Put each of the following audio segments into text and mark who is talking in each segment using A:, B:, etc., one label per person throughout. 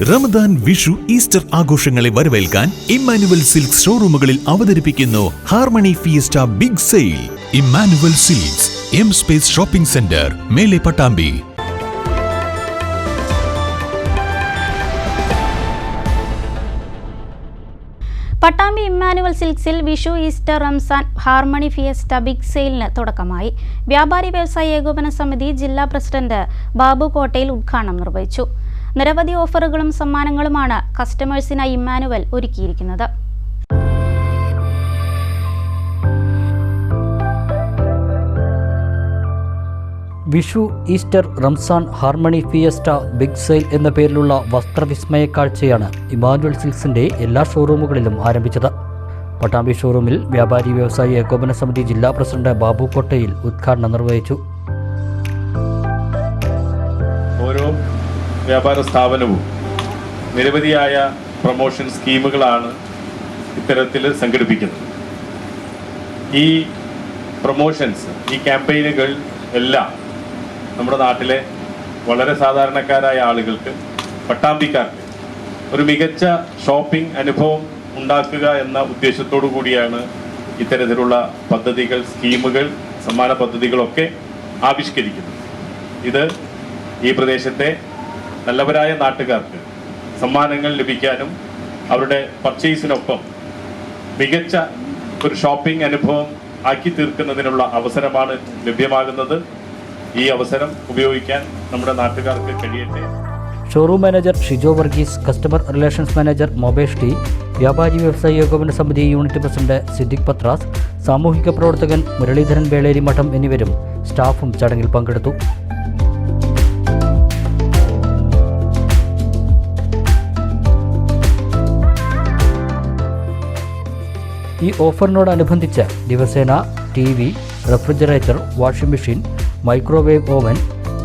A: Ramadan Vishu Easter ആഘോഷങ്ങളെ വരവേൽക്കാൻ Emmanuel silks ഷോറൂമുകളിൽ അവതരിപ്പിക്കുന്നു harmony fiesta big sale. Emmanuel silks M space shopping centre Mele Pattambi.
B: Pattambi Emmanuel സിൽക്സിൽ Vishu Easter Ramzan harmony fiesta big സെയിലിന് തുടക്കമായി. വ്യാപാരി വ്യവസായ ഏകോപന സമിതി ജില്ലാ പ്രസിഡന്റ് ബാബു കോട്ടയിൽ ഉദ്ഘാടനം നിർവഹിച്ചു. നിരവധി ഓഫറുകളും സമ്മാനങ്ങളുമാണ് കസ്റ്റമേഴ്സിനായി ഇമ്മാനുവൽ ഒരുക്കിയിരിക്കുന്നത്.
C: Vishu Easter Ramzan harmony fiesta big sale എന്ന പേരിലുള്ള വസ്ത്രവിസ്മയ കാഴ്ചയാണ് ഇമാനുവൽ സിൽക്സിന്റെ എല്ലാ ഷോറൂമുകളിലും ആരംഭിച്ചത്. പട്ടാമ്പി ഷോറൂമിൽ വ്യാപാരി വ്യവസായി ഏകോപന സമിതി ജില്ലാ പ്രസിഡന്റ് ബാബു കോട്ടയിൽ ഉദ്ഘാടനം നിർവഹിച്ചു.
D: ഓരോ വ്യാപാര സ്ഥാപനവും നിരവധിയായ പ്രൊമോഷൻ സ്കീമുകളാണ് ഇത്തരത്തിൽ സംഘടിപ്പിക്കുന്നത്. ഈ പ്രൊമോഷൻസ് ഈ ക്യാമ്പയിനുകൾ എല്ലാം നമ്മുടെ നാട്ടിലെ വളരെ സാധാരണക്കാരായ ആളുകൾക്ക് പട്ടാമ്പിക്കാർക്ക് ഒരു മികച്ച ഷോപ്പിംഗ് അനുഭവം ഉണ്ടാക്കുക എന്ന ഉദ്ദേശത്തോടു കൂടിയാണ് ഇത്തരത്തിലുള്ള പദ്ധതികൾ സ്കീമുകൾ സമ്മാന പദ്ധതികളൊക്കെ ആവിഷ്കരിക്കുന്നത്. ഇത് ഈ പ്രദേശത്തെ നല്ലവരായ നാട്ടുകാർക്ക് സമ്മാനങ്ങൾ ലഭിക്കാനും അവരുടെ പർച്ചേസിനൊപ്പം മികച്ച ഒരു ഷോപ്പിംഗ് അനുഭവം ആക്കി തീർക്കുന്നതിനുള്ള അവസരമാണ് ലഭ്യമാകുന്നത്. ഈ അവസരം ഉപയോഗിക്കാൻ നമ്മുടെ നാട്ടുകാർക്ക് കഴിയട്ടെ.
C: Showroom manager Shijo Varghese customer relations manager Mobesh T വ്യാപാരി വ്യവസായി ഏകോപന സമിതി യൂണിറ്റ് പ്രസിഡന്റ് സിദ്ദിഖ് പത്രാസ് സാമൂഹിക പ്രവർത്തകൻ മുരളീധരൻ വേളേരി മഠം എന്നിവരും സ്റ്റാഫും ചടങ്ങിൽ പങ്കെടുത്തു. ഈ ഓഫറിനോടനുബന്ധിച്ച് ദിവസേന T V refrigerator washing machine microwave oven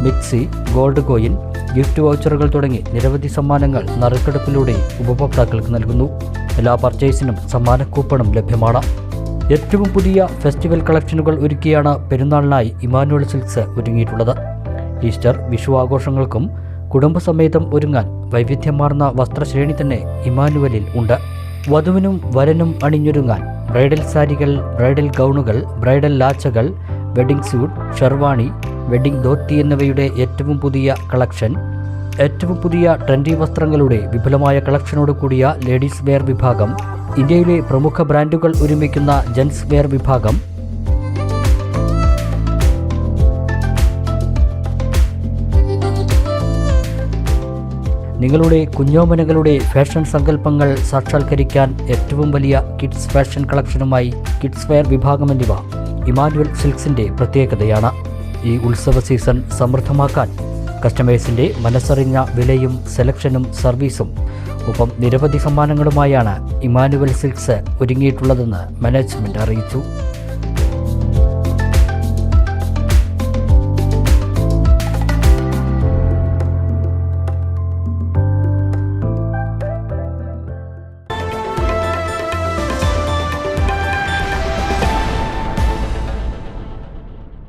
C: mixie gold coin gift വൗച്ചറുകൾ തുടങ്ങി നിരവധി സമ്മാനങ്ങൾ നറുക്കെടുപ്പിലൂടെ ഉപഭോക്താക്കൾക്ക് നൽകുന്നു. എല്ലാ പർച്ചേസിനും സമ്മാന കൂപ്പണും ലഭ്യമാണ്. ഏറ്റവും പുതിയ ഫെസ്റ്റിവൽ കളക്ഷനുകൾ ഒരുക്കിയാണ് പെരുന്നാളിനായി ഇമാനുവൽ സിൽക്സ് ഒരുങ്ങിയിട്ടുള്ളത്. ഈസ്റ്റർ വിഷു ആഘോഷങ്ങൾക്കും കുടുംബസമേതം ഒരുങ്ങാൻ വൈവിധ്യമാർന്ന വസ്ത്രശ്രേണി തന്നെ ഇമാനുവലിൽ ഉണ്ട്. വധുവിനും വരനും അണിഞ്ഞൊരുങ്ങാൻ. ബ്രൈഡൽ സാരികൾ ബ്രൈഡൽ ഗൗണുകൾ bridal ലാച്ചകൾ wedding suit sherwani wedding dhoti എന്നിവയുടെ ഏറ്റവും പുതിയ കളക്ഷൻ ഏറ്റവും പുതിയ ട്രെൻഡി വസ്ത്രങ്ങളുടെ വിപുലമായ കളക്ഷനോട് കൂടിയ ലേഡീസ് വെയർ വിഭാഗം ഇന്ത്യയിലെ പ്രമുഖ ബ്രാൻഡുകൾ ഒരുമിക്കുന്ന ജെൻസ് വെയർ വിഭാഗം നിങ്ങളുടെ കുഞ്ഞോമനകളുടെ ഫാഷൻ സങ്കല്പങ്ങൾ സാക്ഷാത്കരിക്കാൻ ഏറ്റവും വലിയ കിഡ്സ് ഫാഷൻ കളക്ഷനുമായി കിഡ്സ് വെയർ വിഭാഗം എന്നിവ ഇമാനുവൽ സിൽക്സിന്റെ പ്രത്യേകതയാണ്. ഈ ഉത്സവ സീസൺ സമൃദ്ധമാക്കാൻ കസ്റ്റമേഴ്സിന്റെ മനസ്സറിഞ്ഞ വിലയും സെലക്ഷനും സർവീസും ഒപ്പം നിരവധി സമ്മാനങ്ങളുമായാണ് ഇമാനുവൽ സിൽക്സ് ഒരുങ്ങിയിട്ടുള്ളതെന്ന് മാനേജ്മെന്റ് അറിയിച്ചു.